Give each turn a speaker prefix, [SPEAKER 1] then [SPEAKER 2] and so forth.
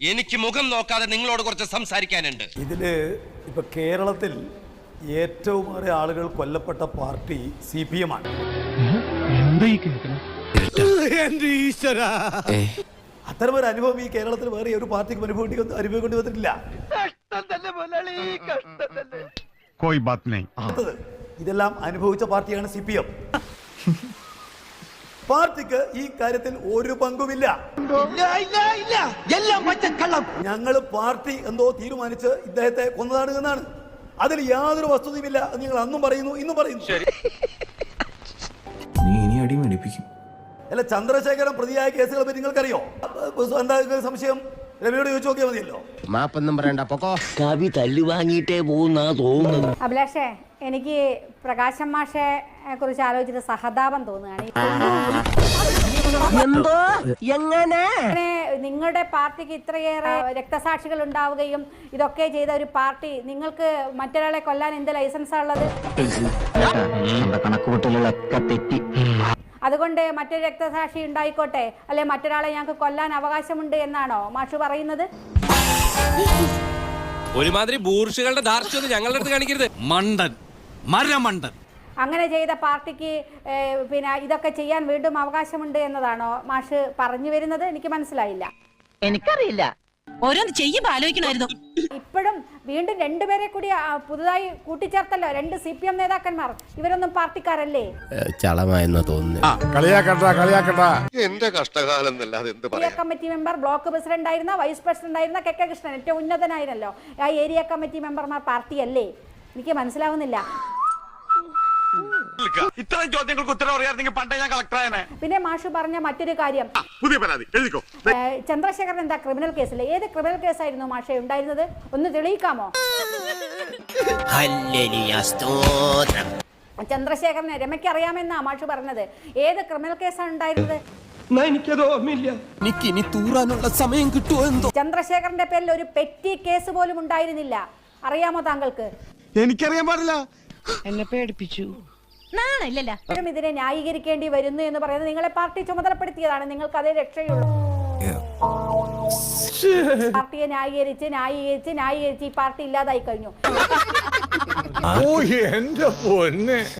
[SPEAKER 1] എനിക്ക് മുഖം നോക്കാതെ നിങ്ങളോട് കുറച്ച് സംസാരിക്കാനുണ്ട്.
[SPEAKER 2] ഇതിൽ ഇപ്പൊ കേരളത്തിൽ ഏറ്റവും ഏറെ ആളുകൾ കൊല്ലപ്പെട്ട പാർട്ടി സി പി എം ആണ്. അത്തരം ഒരു അനുഭവം ഈ കേരളത്തിൽ വേറെ ഒരു പാർട്ടിക്ക് അനുഭവിക്കേണ്ടി അനുഭവിക്കേണ്ടി വന്നിട്ടില്ല ഇതെല്ലാം അനുഭവിച്ച പാർട്ടിയാണ് സി പി എം. പാർട്ടിക്ക് ഈ കാര്യത്തിൽ ഒരു പങ്കുമില്ല. ഞങ്ങൾ പാർട്ടി എന്തോ തീരുമാനിച്ച് ഇദ്ദേഹത്തെ കൊന്നതാണ് എന്നാണ്. അതിൽ യാതൊരു വസ്തുതയുമില്ല ഇല്ല നിങ്ങൾ അന്നും പറയുന്നു ഇന്നും പറയുന്നു.
[SPEAKER 3] നീ ഇനി അടി മേടിപ്പിക്കും.
[SPEAKER 2] അല്ല ചന്ദ്രശേഖരൻ പ്രതിയായ കേസുകളെ പറ്റി നിങ്ങൾക്കറിയോ? അപ്പൊ എന്താ സംശയം? രവിയോട് ചോദിച്ചു നോക്കിയാൽ മതിയല്ലോ.
[SPEAKER 4] മാപ്പൊന്നും പറയണ്ട പൊക്കോ.
[SPEAKER 5] കവി തല്ലു വാങ്ങിയിട്ടേ പോകുന്നാ തോന്നുന്നു
[SPEAKER 6] അഭിലാഷേ എനിക്ക് പ്രകാശം മാഷെ കുറിച്ച് ആലോചിച്ചിട്ട് സഹതാപം തോന്നുകയാണ്.
[SPEAKER 5] എന്തോ? എങ്ങനെ?
[SPEAKER 6] നിങ്ങളുടെ പാർട്ടിക്ക് ഇത്രയേറെ രക്തസാക്ഷികൾ ഉണ്ടാവുകയും ഇതൊക്കെ ചെയ്ത ഒരു പാർട്ടി നിങ്ങൾക്ക് മറ്റൊരാളെ കൊല്ലാൻ എന്ത് ലൈസൻസാ ഉള്ളത്? അതുകൊണ്ട് മറ്റൊരു രക്തസാക്ഷി ഉണ്ടായിക്കോട്ടെ. അല്ലെ മറ്റൊരാളെ ഞങ്ങൾക്ക് കൊല്ലാൻ അവകാശമുണ്ട് എന്നാണോ മാഷു പറയുന്നത്?
[SPEAKER 1] ഒരുമാതിരി ബൂർഷുകളുടെ ദാർഷ്ട്യം ഞങ്ങളുടെ അടുത്ത് കാണിക്കരുത്.
[SPEAKER 7] മണ്ടൻ മരമണ്ടൻ.
[SPEAKER 6] അങ്ങനെ ചെയ്ത പാർട്ടിക്ക് പിന്നെ ഇതൊക്കെ ചെയ്യാൻ വീണ്ടും അവകാശമുണ്ട് എന്നതാണോ മാഷ് പറഞ്ഞു വരുന്നത്? എനിക്ക് മനസ്സിലായില്ല.
[SPEAKER 5] എനിക്കറിയില്ല.
[SPEAKER 8] ഓരോന്ന് ചെയ്യുമ്പോ ആലോചിക്കണമായിരുന്നു.
[SPEAKER 6] ഇപ്പോഴും വീണ്ടും രണ്ടുപേരെ കൂടി ആ, പുതുതായി കൂട്ടിച്ചേർത്തല്ലോ രണ്ട് സി പി എം നേതാക്കന്മാർ. ഇവരൊന്നും പാർട്ടിക്കാരല്ലേ?
[SPEAKER 4] ചളമായെന്നാ തോന്നുന്നു.
[SPEAKER 9] കളിയാക്കട്ടാ കളിയാക്കട്ടാ
[SPEAKER 10] എന്റെ കഷ്ടകാലം എന്നല്ലാതെ എന്ത്
[SPEAKER 6] area committee member block president ആയിരുന്ന വൈസ് പ്രസിഡന്റ് ആയിരുന്ന കെ കെ കൃഷ്ണൻ ഏറ്റവും ഉന്നതനായിരുന്നല്ലോ. ആ ഏരിയ കമ്മിറ്റി മെമ്പർമാർ പാർട്ടിയല്ലേ? എനിക്ക് മനസ്സിലാവുന്നില്ല.
[SPEAKER 9] ഇത്തരം ചോദ്യങ്ങൾക്ക് ഉത്തരം അറിയാമെങ്കിൽ പണ്ടേ ഞാൻ കളക്ടറായനെ
[SPEAKER 6] പിന്നെ മാഷു പറഞ്ഞ മറ്റൊരു കാര്യം.
[SPEAKER 9] പുതിയ പരാതി. എഴുതിക്കോ.
[SPEAKER 6] ഏഹ്, ചന്ദ്രശേഖരൻ എന്താ ക്രിമിനൽ കേസിൽ ഏത് ക്രിമിനൽ കേസായിരുന്നു മാഷെ ഉണ്ടായിരുന്നത്? ഒന്ന് തെളിയിക്കാമോ?
[SPEAKER 4] സ്തോത്രം.
[SPEAKER 6] ചന്ദ്രശേഖരനെ രമയ്ക്ക് അറിയാമെന്നാ മാഷു പറഞ്ഞത്. ഏത് ക്രിമിനൽ കേസാണ് ഉണ്ടായിരുന്നത്?
[SPEAKER 4] എനിക്കത് ഓർമ്മയില്ല. എനിക്ക് തൂറാനുള്ള സമയം കിട്ടുമോ എന്തോ?
[SPEAKER 6] ചന്ദ്രശേഖരന്റെ പേരിൽ ഒരു പെറ്റി കേസ് പോലും ഉണ്ടായിരുന്നില്ല. അറിയാമോ താങ്കൾക്ക്?
[SPEAKER 9] എനിക്കറിയാൻ പാടില്ല.
[SPEAKER 8] നാണല്ലല്ല
[SPEAKER 6] ഇപ്പോഴും ഇതിനെ ന്യായീകരിക്കേണ്ടി വരുന്നു എന്ന് പറയുന്നത് നിങ്ങളെ പാർട്ടി ചുമതലപ്പെടുത്തിയതാണ്. നിങ്ങൾക്ക് അതേ രക്ഷയുള്ളൂ. പാർട്ടിയെ ന്യായീകരിച്ച് ന്യായീകരിച്ച് ന്യായീകരിച്ച് ഈ പാർട്ടി ഇല്ലാതായി കഴിഞ്ഞു.
[SPEAKER 9] ഓ എന്റെ പൊന്നെ.